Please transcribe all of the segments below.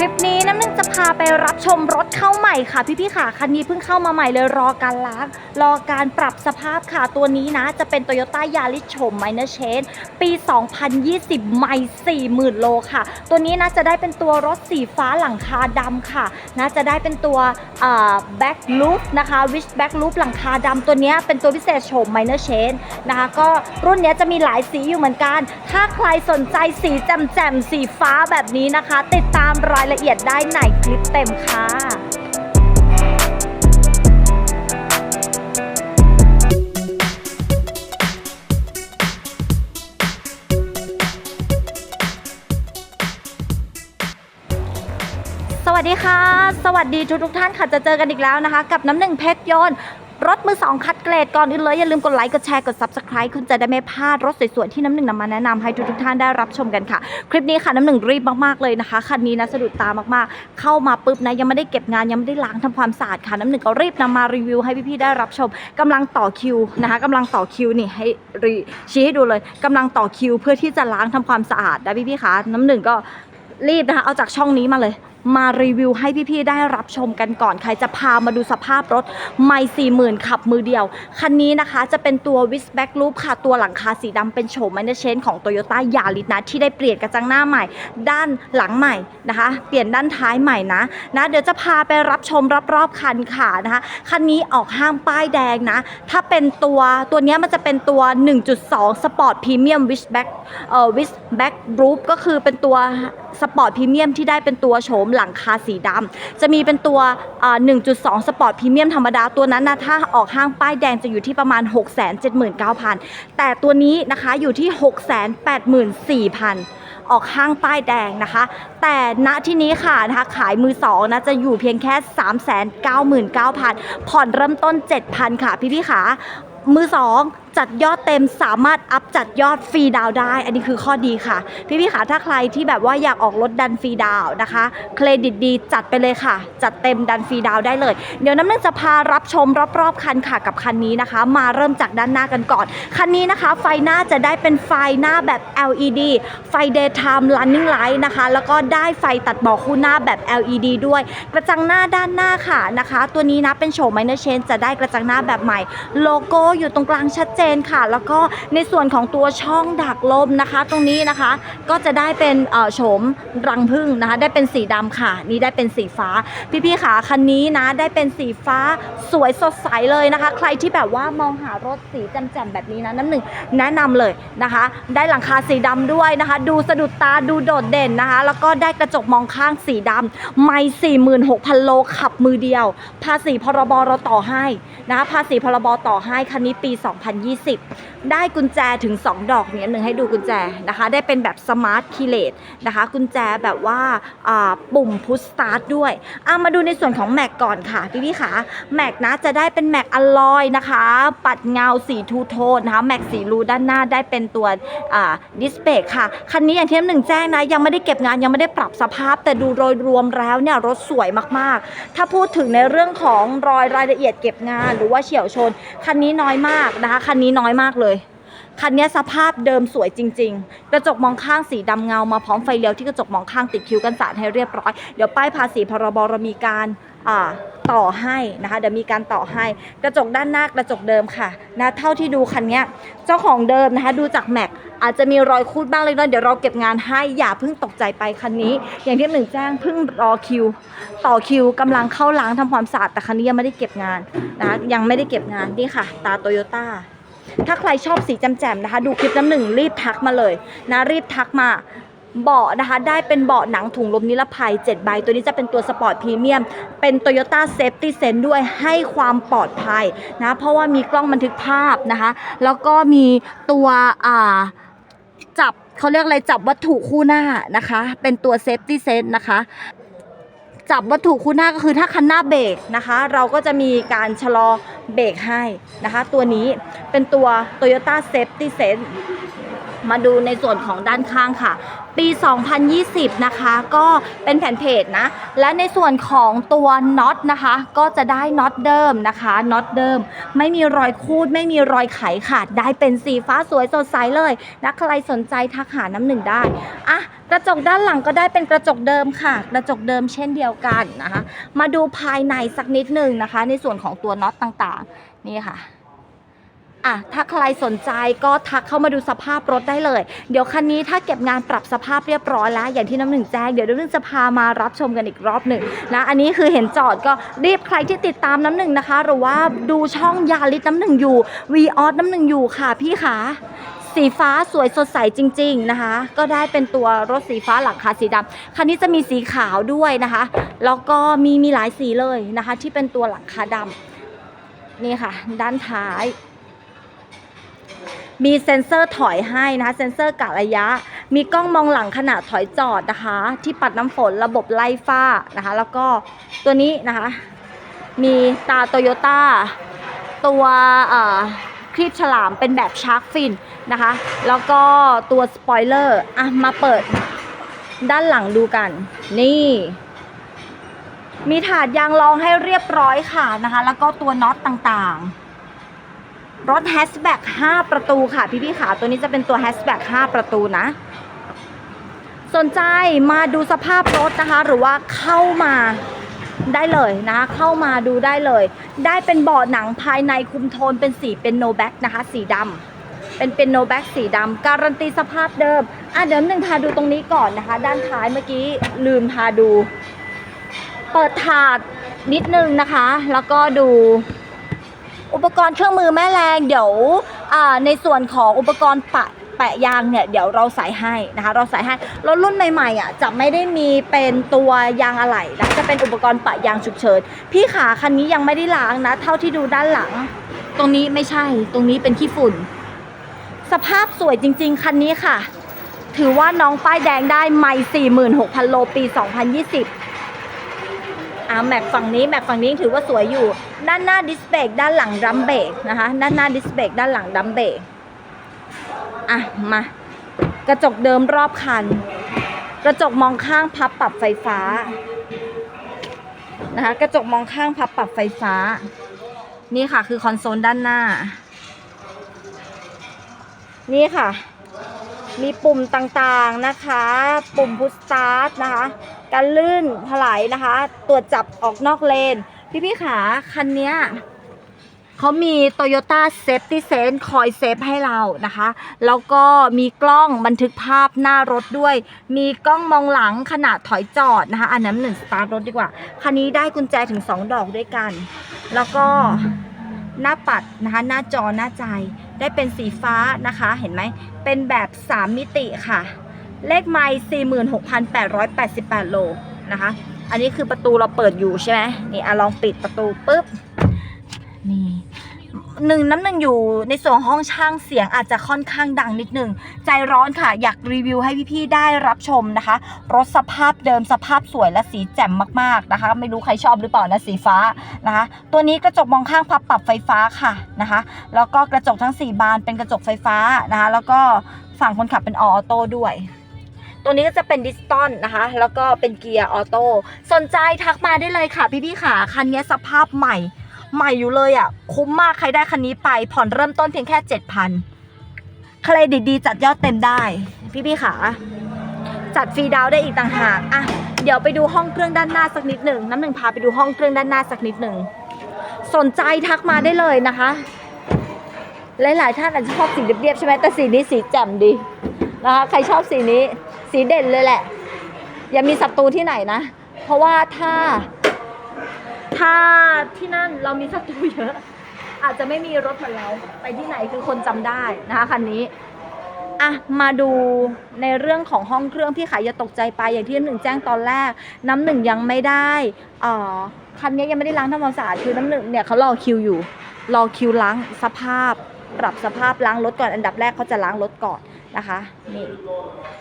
คลิปนี้น้ำหนึ่งจะพาไปรับชมรถเข้าใหม่ค่ะ พี่ๆค่ะคันนี้เพิ่งเข้ามาใหม่เลยรอการล้าง รอการปรับสภาพค่ะตัวนี้นะ จะเป็น Toyota Yaris โฉม Minor Change ปี 2020 ใหม่ 40,000 โลค่ะ ตัวนี้นะจะได้เป็นตัวรถสีฟ้าหลังคาดำค่ะนะจะได้เป็นตัวแบ็กลูปนะคะวิชแบ็กลูปหลังคาดำตัวนี้เป็นตัวพิเศษโฉม Minor Change นะคะก็รุ่นเนี้ยจะมีหลายสีอยู่เหมือนกัน ถ้าใครสนใจสีแจ่มๆสีฟ้าแบบนี้นะคะ ติดตามรายละเอียดได้ในคลิปเต็มค่ะสวัสดีค่ะ สวัสดีทุกทุกท่านค่ะ จะเจอกันอีกแล้วนะคะ กับน้ำหนึ่งเพชรยน รถมือสองคัดเกรดก่อนอื่นเลย อย่าลืมกดไลค์ กดแชร์ กด Subscribe คุณจะได้ไม่พลาดรถสวยๆ ที่น้ำหนึ่งนำมาแนะนำให้ทุกทุกๆท่านได้รับชมกันค่ะ คลิปนี้ค่ะน้ำหนึ่งรีบมากๆเลยนะคะคันนี้นะสะดุดตามากๆ เข้ามาปุ๊บนะยังไม่ได้เก็บงานยังไม่ได้ล้างทำความสะอาดค่ะน้ำหนึ่งก็รีบนำมารีวิวให้พี่ๆได้รับชมกำลังต่อคิวนะคะกำลังต่อคิวนี่ให้รีชี้ให้ดูเลยกำลังต่อคิว เพื่อที่จะล้างทำความสะอาดนะพี่ๆคะน้ำหนึ่งก็รีบนะคะเอาจากช่องนี้มาเลย มารีวิวให้พี่ๆได้รับชมกันก่อน ใครจะพามาดูสภาพรถไม่สี่หมื่นขับมือเดียว คันนี้นะคะจะเป็นตัววิสแบ็กลูปค่ะ ตัวหลังคาสีดำเป็นโฉม m มนเชนของ Toyota y a r i s นะ ที่ได้เปลี่ยนกระจังหน้าใหม่ ด้านหลังใหม่นะคะ เปลี่ยนด้านท้ายใหม่นะนะ เดี๋ยวจะพาไปรับชมรอบๆคันค่ะนะคะคันนี้ออกห้างป้ายแดงนะ ถ้าเป็นตัวตัวนี้มันจะเป็นตัว 1.2 Sport Premium w i s h b a c k เอ่อ w i s b a c k Roof ก็คือเป็นตัว สปอร์ตพรีเมียมที่ได้เป็นตัวโฉมหลังคาสีดำจะมีเป็นตัว 1.2 สปอร์ตพรีเมียมธรรมดาตัวนั้นนะถ้าออกห้างป้ายแดงจะอยู่ที่ประมาณ 679,000 แต่ตัวนี้นะคะอยู่ที่ 684,000ออกห้างป้ายแดงนะคะ แต่ณที่นี้ค่ะนะคะขายมือสองนะจะอยู่เพียงแค่ 399,000 ผ่อนเริ่มต้น 7,000 ค่ะพี่ๆค่ะมือสองจัดยอดเต็มสามารถอัพจัดยอดฟรีดาวได้ อันนี้คือข้อดีค่ะ พี่พี่ค่ะถ้าใครที่แบบว่าอยากออกรถดันฟรีดาวนะคะ เครดิตดีจัดไปเลยค่ะ จัดเต็มดันฟรีดาวได้เลย เดี๋ยวน้ำหนึ่งจะพารับชมรอบๆคันค่ะกับคันนี้นะคะ มาเริ่มจากด้านหน้ากันก่อน คันนี้นะคะไฟหน้าจะได้เป็นไฟหน้าแบบ LED ไฟ daytime running light นะคะ แล้วก็ได้ไฟตัดหมอกคู่หน้าแบบ LED ด้วย กระจังหน้าด้านหน้าค่ะนะคะ ตัวนี้นะเป็นโฉม minor change จะได้กระจังหน้าแบบใหม่ โลโก้อยู่ตรงกลางชัดเจนค่ะ แล้วก็ในส่วนของตัวช่องดักลมนะคะ ตรงนี้นะคะก็จะได้เป็นโฉมรังผึ้งนะคะ ได้เป็นสีดำค่ะ นี่ได้เป็นสีฟ้า พี่ๆค่ะคันนี้นะได้เป็นสีฟ้าสวยสดใสเลยนะคะ ใครที่แบบว่ามองหารถสีแจ่มๆแบบนี้นะน้ำหนึ่งแนะนำเลยนะคะ ได้หลังคาสีดำด้วยนะคะ ดูสะดุดตาดูโดดเด่นนะคะ แล้วก็ได้กระจกมองข้างสีดำไม่46,000 โลขับมือเดียว ภาษีพรบเราต่อให้นะคะภาษีพรบต่อให้คันนี้ปี 2020ได้กุญแจถึง 2 ดอกเนี่ยหนึ่งให้ดูกุญแจนะคะ ได้เป็นแบบสมาร์ทคีเลตนะคะ กุญแจแบบว่าปุ่มพุชสตาร์ทด้วยอะมาดูในส่วนของแม็กก่อนค่ะพี่พี่ๆค่ะแม็กนะจะได้เป็นแม็กอลลอยนะคะ ปัดเงาสีทูโทนนะคะแม็กสีรูด้านหน้าได้เป็นตัวดิสเบกค่ะ คันนี้อย่างที่หนึ่งแจ้งนะ ยังไม่ได้เก็บงานยังไม่ได้ปรับสภาพ แต่ดูโดยรวมแล้วเนี่ยรถสวยมากๆ ถ้าพูดถึงในเรื่องของรอยรายละเอียดเก็บงาน หรือว่าเฉียวชน คันนี้น้อยมากนะคะคันนี้น้อยมากเลยคันนี้สภาพเดิมสวยจริง ๆ กระจกมองข้างสีดำเงามาพร้อมไฟเลี้ยวที่กระจกมองข้างติดคิ้วกันสาดให้เรียบร้อย เดี๋ยวป้ายภาษีพรบเรามีการต่อให้นะคะเดี๋ยวมีการต่อให้ กระจกด้านหน้ากระจกเดิมค่ะนะเท่าที่ดูคันนี้เจ้าของเดิมนะคะดูจากแม็กอาจจะมีรอยคูดบ้างเล็กน้อยเดี๋ยวเราเก็บงานให้อย่าเพิ่งตกใจไปคันนี้ อย่างที่หนึ่งแจ้งเพิ่งรอคิว ต่อคิวกำลังเข้าล้างทำความสะอาดแต่คันนี้ยังไม่ได้เก็บงานนะะยังไม่ได้เก็บงานนี่ค่ะตาโตโยต้า ถ้าใครชอบสีแจ่มๆนะคะ ดูคลิปน้ำหนึ่งรีบทักมาเลยนะรีบทักมาเบาะนะคะ ได้เป็นเบาะหนังถุงลมนิรภัย 7 ใบ ตัวนี้จะเป็นตัวสปอร์ตพรีเมียม เป็น Toyota Safety Sense ด้วยให้ความปลอดภัยนะ เพราะว่ามีกล้องบันทึกภาพนะคะ แล้วก็มีตัวอ่าจับเขาเรียกอะไรจับวัตถุคู่หน้านะคะ เป็นตัว Safety Sense นะคะ จับวัตถุคู่หน้าก็คือถ้าคันหน้าเบรกนะคะ เราก็จะมีการชะลอเบรกให้นะคะ ตัวนี้เป็นตัว Toyota Safety Sense มาดูในส่วนของด้านข้างค่ะ ปี 2020 นะคะ ก็เป็นแผ่นเพจนะ และในส่วนของตัวน็อตนะคะ ก็จะได้น็อตเดิมนะคะน็อตเดิม ไม่มีรอยคูด ไม่มีรอยไขขาดได้เป็นสีฟ้าสวยสดใสเลยนะใครสนใจทักหาน้ำหนึ่งได้อะกระจกด้านหลังก็ได้เป็นกระจกเดิมค่ะ กระจกเดิมเช่นเดียวกันนะคะ มาดูภายในสักนิดหนึ่งนะคะ ในส่วนของตัวน็อตต่างๆ นี่ค่ะ อะถ้าใครสนใจก็ทักเข้ามาดูสภาพรถได้เลย เดี๋ยวคันนี้ถ้าเก็บงานปรับสภาพเรียบร้อยแล้ว อย่างที่น้ำหนึ่งแจ้งเดี๋ยวน้ำหนึ่งจะพามารับชมกันอีกรอบหนึ่งนะอันนี้คือเห็นจอดก็รีบใครที่ติดตามน้ำหนึ่งนะคะ หรือว่าดูช่องยาลิสน้ำหนึ่งอยู่วีออสน้ำหนึ่งอยู่ค่ะพี่ขาสีฟ้าสวยสดใสจริง ๆนะคะ ก็ได้เป็นตัวรถสีฟ้าหลังคาสีดำคันนี้จะมีสีขาวด้วยนะคะ แล้วก็มีมีหลายสีเลยนะคะ ที่เป็นตัวหลังคาดำนี่ค่ะ ด้านท้าย มีเซ็นเซอร์ถอยให้นะคะเซ็นเซอร์กะระยะ มีกล้องมองหลังขณะถอยจอดนะคะ ที่ปัดน้ำฝนระบบไล่ฝ้านะคะ แล้วก็ตัวนี้นะคะ มีตาโตโยต้าตัวครีบฉลามเป็นแบบชาร์กฟินนะคะ แล้วก็ตัวสปอยเลอร์อะมาเปิดด้านหลังดูกัน นี่ มีถาดยางรองให้เรียบร้อยค่ะนะคะ แล้วก็ตัวน็อตต่างๆ รถแฮชแบ็ก5ประตูค่ะ พี่ๆขาตัวนี้จะเป็นตัวแฮชแบ็ก5ประตูนะ สนใจมาดูสภาพรถนะคะ หรือว่าเข้ามาได้เลยนะ เข้ามาดูได้เลย ได้เป็นเบาะหนังภายในคุมโทนเป็นสีเป็นโนแบ็กนะคะ สีดำเป็นเป็นโนแบ็กสีดำการันตีสภาพเดิม อะเดี๋ยวหนึ่งพาดูตรงนี้ก่อนนะคะ ด้านท้ายเมื่อกี้ลืมพาดู เปิดถาดนิดนึงนะคะ แล้วก็ดู อุปกรณ์เครื่องมือแม่แรงเดี๋ยวในส่วนของอุปกรณ์ปะแปะยางเนี่ยเดี๋ยวเราใส่ให้นะคะเราใส่ให้รถรุ่นใหม่ๆอะจะไม่ได้มีเป็นตัวยางอะไหล่นะจะเป็นอุปกรณ์ปะยางฉุกเฉินพี่ขาคันนี้ยังไม่ได้ล้างนะ เท่าที่ดูด้านหลัง ตรงนี้ไม่ใช่ตรงนี้เป็นขี้ฝุ่น สภาพสวยจริง ๆ คันนี้ค่ะ ถือว่าน้องป้ายแดงได้ไม่46,000 โลปี 2020 อ่าแม็กฝั่งนี้แม็กฝั่งนี้ถือว่าสวยอยู่ ด้านหน้าดิสเบรกด้านหลังดัมเบรกนะคะ ด้านหน้าดิสเบรกด้านหลังดัมเบรกอะมากระจกเดิมรอบคัน กระจกมองข้างพับปรับไฟฟ้านะคะกระจกมองข้างพับปรับไฟฟ้า นี่ค่ะคือคอนโซลด้านหน้า นี่ค่ะ มีปุ่มต่างๆนะคะ ปุ่มพุชสตาร์ทนะคะ การลื่นถลายนะคะ ตรวจจับออกนอกเลน พี่ๆขาคันเนี้ยเขามี Toyota Safety Sense คอยเซฟให้เรานะคะ แล้วก็มีกล้องบันทึกภาพหน้ารถด้วย มีกล้องมองหลังขณะถอยจอดนะคะ อันนั้นหนึ่งสตาร์ทรถดีกว่า คันนี้ได้กุญแจถึง 2 ดอกด้วยกัน แล้วก็หน้าปัดนะคะ หน้าจอหน้าใจ ได้เป็นสีฟ้านะคะ เห็นไหม เป็นแบบ 3 มิติค่ะ เลขไมล์46,888 โลนะคะ อันนี้คือประตูเราเปิดอยู่ใช่ไหมนี่อะลองปิดประตูปุ๊บ นี่หนึ่งน้ำหนึ่งอยู่ในส่วนห้องช่างเสียงอาจจะค่อนข้างดังนิดนึง ใจร้อนค่ะ อยากรีวิวให้พี่ๆได้รับชมนะคะ รถสภาพเดิมสภาพสวยและสีแจ่มมากๆนะคะ ไม่รู้ใครชอบหรือเปล่านะสีฟ้านะคะ ตัวนี้กระจกมองข้างพับปรับไฟฟ้าค่ะนะคะ แล้วก็กระจกทั้ง 4 บานเป็นกระจกไฟฟ้านะคะ แล้วก็ฝั่งคนขับเป็นออโต้ด้วย ตัวนี้ก็จะเป็นดิสตอนนะคะ แล้วก็เป็นเกียร์ออโต้สนใจทักมาได้เลยค่ะ พี่ๆค่ะ คันนี้สภาพใหม่ ใหม่อยู่เลยอะ คุ้มมากใครได้คันนี้ไปผ่อนเริ่มต้นเพียงแค่7,000เครดิตดีจัดยอดเต็มได้ พี่ๆค่ะ จัดฟรีดาวได้อีกต่างหากอะเดี๋ยวไปดูห้องเครื่องด้านหน้าสักนิดหนึ่งน้ำหนึ่งพาไปดูห้องเครื่องด้านหน้าสักนิดหนึ่งสนใจทักมาได้เลยนะคะ หลายๆท่านอาจจะชอบสีเรียบๆใช่ไหมแต่สีนี้สีแจ่มดีนะคะ ใครชอบสีนี้ สีเด่นเลยแหละ อย่ามีศัตรูที่ไหนนะ เพราะว่าถ้า ถ้าที่นั่นเรามีศัตรูเยอะ อาจจะไม่มีรถเหมือนเราไปที่ไหนคือคนจำได้นะคะคันนี้อะมาดูในเรื่องของห้องเครื่องพี่ขายอย่าตกใจไปอย่างที่น้ำหนึ่งแจ้งตอนแรก น้ำหนึ่งยังไม่ได้อ่อคันนี้ยังไม่ได้ล้างทำความสะอาดคือน้ำหนึ่งเนี่ยเขารอคิวอยู่ รอคิวล้างสภาพ ปรับสภาพล้างรถก่อนอันดับแรกเขาจะล้างรถก่อน นะคะนี่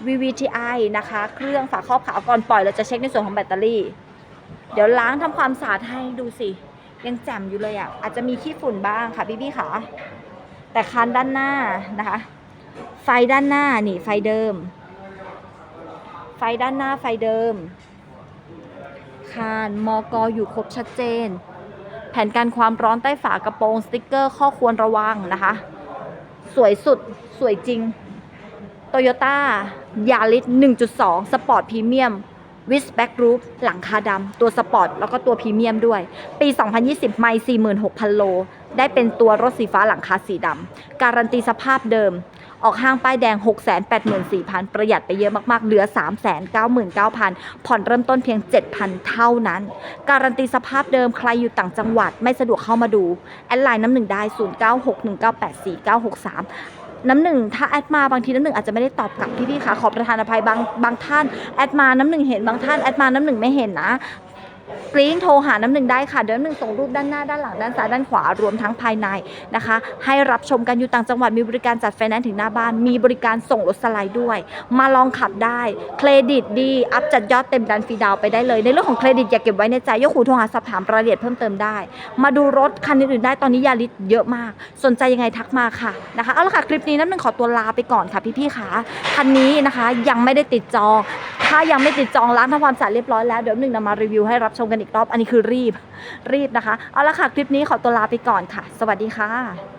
VVTi นะคะ เครื่องฝาครอบขาวก่อนปล่อยเราจะเช็คในส่วนของแบตเตอรี่ เดี๋ยวล้างทำความสะอาดให้ดูสิ ยังแจ่มอยู่เลยอะ อาจจะมีขี้ฝุ่นบ้างค่ะพี่ๆค่ะแต่คันด้านหน้านะคะ ไฟด้านหน้านี่ไฟเดิม ไฟด้านหน้าไฟเดิม คานมอกออยู่ครบชัดเจน แผ่นกันความร้อนใต้ฝากระโปรงสติกเกอร์ข้อควรระวังนะคะ สวยสุดสวยจริง โตโยต้ายาริส1.2 สปอร์ตพรีเมียมวิสแบ็กรูฟหลังคาดำตัวสปอร์ตแล้วก็ตัวพรีเมียมด้วย ปี 2020 ไม่46,000 โล ได้เป็นตัวรถสีฟ้าหลังคาสีดำการันตีสภาพเดิม ออกห้างป้ายแดง 684,000 ประหยัดไปเยอะมาก ๆ เหลือ 399,000 ผ่อนเริ่มต้นเพียง 7,000 เท่านั้น การันตีสภาพเดิมใครอยู่ต่างจังหวัดไม่สะดวกเข้ามาดู แอดไลน์น้ำหนึ่งได้ 0961984963 น้ำหนึ่งถ้าแอดมาบางทีน้ำหนึ่งอาจจะไม่ได้ตอบกลับพี่ๆค่ะขอประทานอภัยบางบางท่านแอดมาน้ำหนึ่งเห็นบางท่านแอดมาน้ำหนึ่งไม่เห็นนะ กรี๊งโทรหาน้ำหนึ่งได้ค่ะเดี๋ยวน้ำหนึ่งส่งรูปด้านหน้าด้านหลังด้านซ้ายด้านขวารวมทั้งภายในนะคะ ให้รับชมกันอยู่ต่างจังหวัดมีบริการจัดไฟแนนซ์ถึงหน้าบ้าน มีบริการส่งรถสไลด์ด้วย มาลองขับได้ เครดิตดี อัพจัดยอดเต็มดันฟรีดาวไปได้เลย ในเรื่องของเครดิตอย่าเก็บไว้ในใจยกหูโทรหาสอบถามรายละเอียดเพิ่มเติมได้ มาดูรถคันอื่นๆได้ตอนนี้ยาริสเยอะมาก สนใจยังไงทักมาค่ะนะคะเอาละค่ะคลิปนี้น้ำหนึ่งขอตัวลาไปก่อนค่ะพี่ๆค่ะคันนี้นะคะยังไม่ได้ติดจอง ถ้ายังไม่ติดจองร้านทำความสะอาดเรียบร้อยแล้วเดี๋ยวหนึ่งนำมารีวิวให้รับชมกันอีกรอบ อันนี้คือรีบ รีบนะคะ เอาละค่ะ คลิปนี้ขอตัวลาไปก่อนค่ะ สวัสดีค่ะ